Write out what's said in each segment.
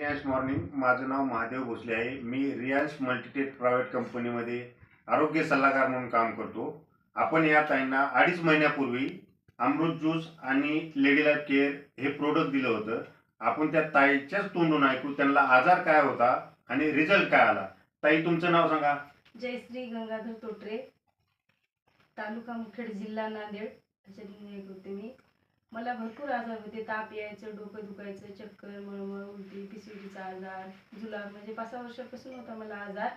Riyansh morning. माझं नाव महादेव भोसले आहे. मी Riyansh Multitech private कंपनीमध्ये आरोग्य सल्लागार म्हणून काम करतो. आपण या ताईंना अडीच महिन्यापूर्वी अमृत ज्यूस आणि लेडी लाईफ केअर हे प्रोडक्ट दिलं होतं. आपण त्या ताईच्याच तोंडून ऐकू त्यांना आजार काय होता आणि रिझल्ट काय आला? ताई तुमचं नाव सांगा. जयश्री गंगाधर तोटरे तालुका मुखेड जिल्हा नांदेड. होते मी. मला भरपूर आजार होते ताप यायचं डोकं दुखायचं चक्कर मळमळ उलटी पिसुटीचा आजार जुलाब म्हणजे पाच सहा वर्षापासून होता मला आजार.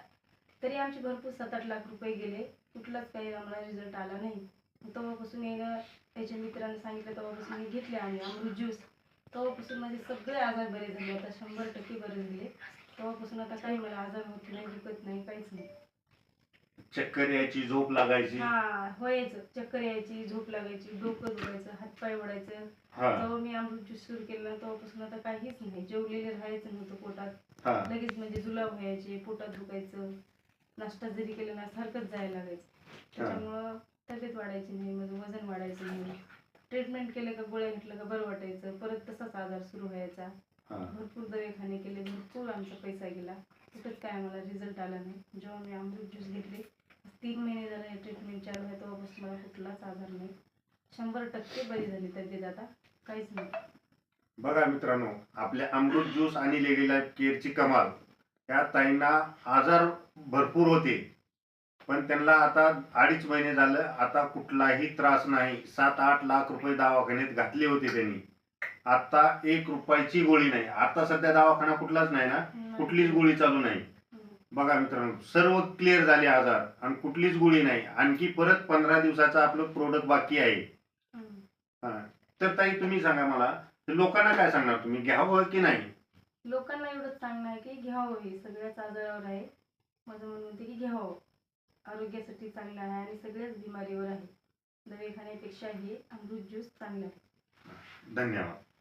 तरी आमचे भरपूर सात आठ लाख रुपये गेले. कुठलाच काही आम्हाला रिझल्ट आला नाही. तेव्हापासून येणं त्याच्या मित्रांनी सांगितलं तेव्हापासून मी घेतले आम्ही अमृत ज्यूस तेव्हापासून माझे सगळे आजार बरे झाले. आता शंभर टक्के बरे झाले. तेव्हापासून आता काही मला आजार होत नाही दुखत नाही काहीच नाही. चक्कर यायची झोप लागायची. हा व्हायचं चक्कर यायची झोप लागायची डोकं दुखायचं हातपाय ओढायचं हा. जेव्हा मी अमृत ज्यूस सुरू केलं ना तेव्हापासून आता काहीच नाही. जेवलेले राहायचं नव्हतं पोटात. हा. लगेच म्हणजे जुलाब व्हायचे पोटात दुखायचं. नाश्ता जरी केला ना सारखंच जायला लागायचं. त्याच्यामुळं तब्येत वाढायची नाही माझं वजन वाढायचं नाही. ट्रीटमेंट केलं का गोळ्या घेतलं का बरं वाटायचं. परत तसाच आजार सुरू व्हायचा. हा. भरपूर दवाखाने केले भरपूर आमचा पैसा गेला. कुठंच काय आम्हाला रिझल्ट आला नाही. जेव्हा मी अमृत ज्यूस घेतले तीन महिने झाले ट्रीटमेंट चालू आहे तेव्हापासून मला कुठलाच आजार नाही. शंभर टक्के बरी झाली तब्येत आता काहीच नाही. बघा मित्रांनो आपल्या अमृत ज्यूस आणि लेडी लाईफ केअरची कमाल या ताईंना आजार भरपूर होते. पण त्यांना आता अडीच महिने झालं आता कुठलाही त्रास नाही. सात आठ लाख रुपये दवाखान्यात घातले होते त्यांनी. आता एक रुपयाची गोळी नाही. आता सध्या दवाखाना कुठलाच नाही ना? कुठलीच गोळी चालू नाही. बघा मित्रांनो सर्व क्लिअर झाले आजार आणि कुठलीच गोळी नाही. आणखी परत पंधरा दिवसाचं आपलं प्रोडक्ट बाकी आहे. हा. तर ताई तुम्ही सांगा मला लोकांना काय सांगणार तुम्ही? घ्यावं की नाही? लोकांना एवढंच सांगणं आहे की घ्यावं हे सगळ्याच आजारावर आहे. माझं म्हणणं होते की घ्यावं. आरोग्यासाठी चांगलं आहे आणि सगळ्याच बिमारीवर आहे. दवाखान्यापेक्षा हे अमृत ज्यूस चांगलं आहे. धन्यवाद.